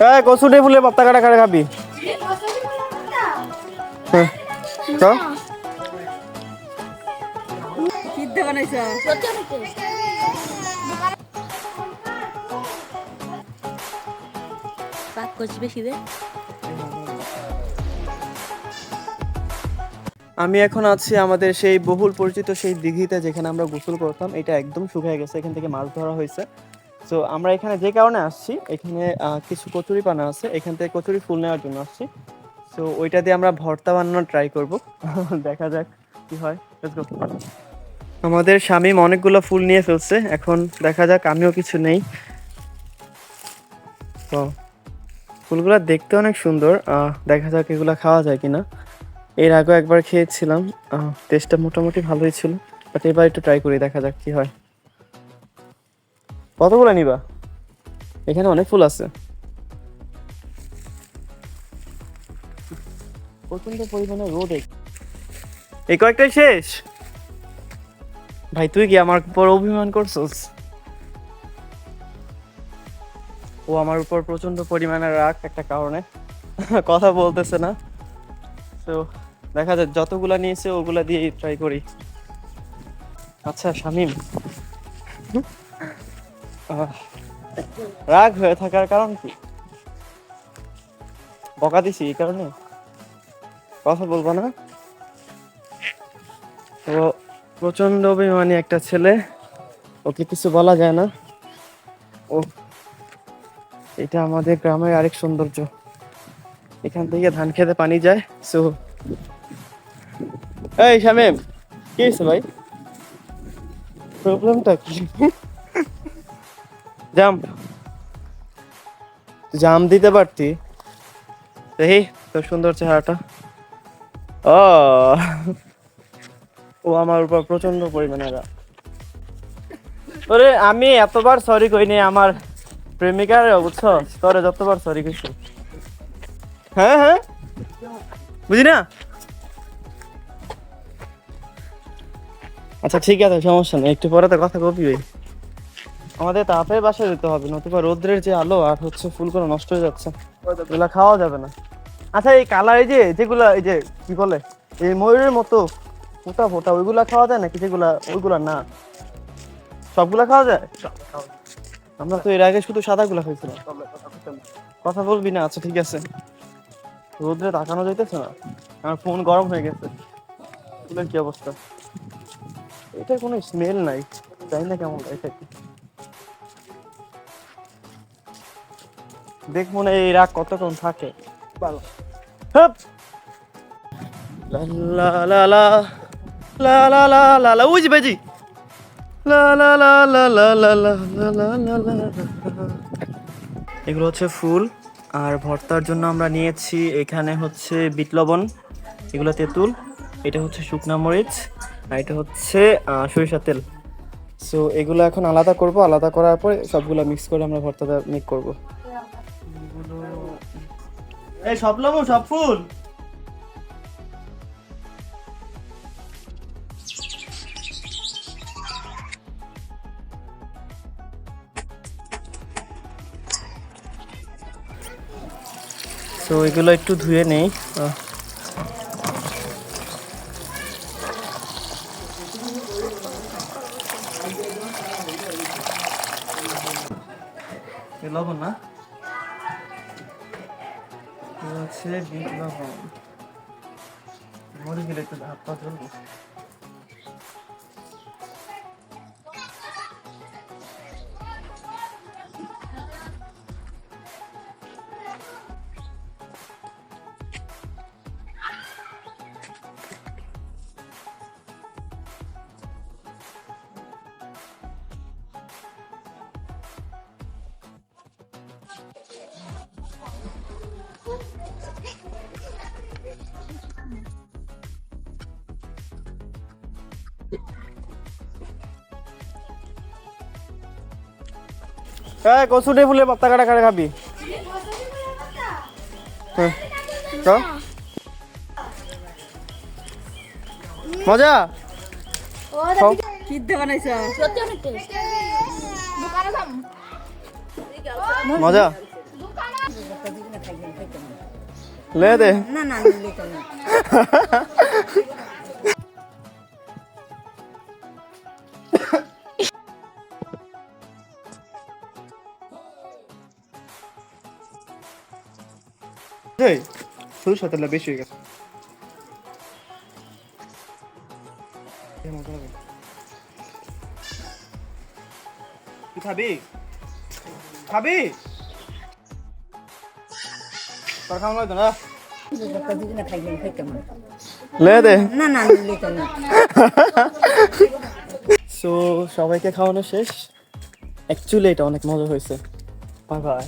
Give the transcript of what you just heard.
হ্যাঁ কসুটি ফুলে পাত্তা কাটা কাটা খাবি। হ্যাঁ। চ। সিদ্ধ বানাইছ? পাক করছি বেশি দে। আমি এখন আছি আমাদের সেই বহুল পরিচিত সেই দিঘিতে যেখানে আমরা গোসল করতাম। এটা একদম শুকিয়ে গেছে এখান থেকে মাছ ধরা হয়েছে। তো আমরা এখানে যে কারণে আসছি, এখানে কিছু কচুরি পানা আছে। এখান থেকে কচুরি ফুল নেওয়ার জন্য আসছি। তো ওইটা দিয়ে আমরা ভর্তা বানানোর ট্রাই করব। দেখা যাক কি হয়। আমাদের স্বামী অনেকগুলো ফুল নিয়ে ফেলছে। এখন দেখা যাক, আমিও কিছু নেই। তো ফুলগুলো দেখতে অনেক সুন্দর। দেখা যাক এগুলো খাওয়া যায় কিনা। এর আগেও একবার খেয়েছিলাম। টেস্টটা মোটামুটি ভালোই ছিল। বাট এবার একটু ট্রাই করি, দেখা যাক কি হয়। কতগুলো নিবা? এখানে অনেক ফুল আছে। প্রচণ্ড পরিমাণে রোদ এই- কয়েকটাই শেষ? ভাই তুই কি আমার উপর অভিমান করছস? ও আমার উপর প্রচণ্ড পরিমাণে রাগ একটা কারণে। কথা বলতেছে না। তো দেখা যাক যতগুলা নিয়েছে ওগুলা দিয়ে ট্রাই করি। আচ্ছা শামিম। রাগ হয়ে থাকার কারণ কি? বকা দিছি এই কারণে? কথা বলব না? তো প্রচণ্ড অভিমানী একটা ছেলে। ওকে কিছু বলা যায় না। ও, এটা আমাদের গ্রামের আরেক সৌন্দর্য। এখান থেকে ধান খেতে পানি যায়, সো। এই শামিম, কি হয়েছে ভাই? প্রবলেমটা কি? জাম জাম দিতে পারতি। দেখি তোর সুন্দর চেহারাটা। ও। ও আমার উপর প্রচণ্ড পরিমাণে। ওরে, আমি এতবার সরি কইনি আমার প্রেমিকার, বুঝছ? তোরে যতবার সরি কইছি। হ্যাঁ হ্যাঁ। বুঝি না? আচ্ছা ঠিক আছে, সমস্যা নেই। একটু পরে তো কথা কবি ওই আমাদের তাপের বাসায় যেতে হবে নতুবা রোদ্রের যে আলো আর হচ্ছে ফুলগুলো নষ্ট হয়ে যাচ্ছে। এগুলা খাওয়া যাবে না। আচ্ছা এই কালার এই যে যেগুলা এই যে কি বলে এই ময়ূরের মতো ফোটা ফোটা ওইগুলা খাওয়া যায় নাকি যেগুলা ওইগুলা না? সবগুলা খাওয়া যায়? আমরা তো এর আগে শুধু সাদাগুলা খাইছিলাম। কথা বলবি না আচ্ছা ঠিক আছে। রোদ্রে তাকানো যাইতেছে না। আমার ফোন গরম হয়ে গেছে। ফুলের কি অবস্থা? এটা কোনো স্মেল নাই। জানি না কেমন এটা কি দেখ মনে এই রাগ কতক্ষণ থাকে ভালো হপ লা লা লা লা লা লা লা লা উজি বাজি লা লা লা লা লা লা লা লা লা লা লা। এগুলো হচ্ছে ফুল আর ভর্তার জন্য আমরা নিয়েছি এখানে হচ্ছে বিট লবণ এগুলো তেঁতুল এটা হচ্ছে শুকনা মরিচ আর এটা হচ্ছে সরিষার তেল সো এগুলো এখন আলাদা করব আলাদা করার পরে সবগুলো মিক্স করে আমরা ভর্তাটা মেক করব এই সব লবণ সব ফুল। তো এগুলো একটু ধুয়ে নেই। লবণ না? হচ্ছে বিট বা গম মুরগির একটু ধাপ্পা চলবে হ্যাঁ কচুটে ফুলে পাতা কাটা কাটা খাবি? হ্যাঁ। মজা? মজা? লে দে। না না। এই সরষের তেলটা বেশি হয়ে গেছে। খাবি? খাবি? তোর খাওয়া লাগতো লে দে। না না তো না। সো সবাইকে খাওয়ানো শেষ। অ্যাকচুয়ালি এটা অনেক মজা হয়েছে। Bye bye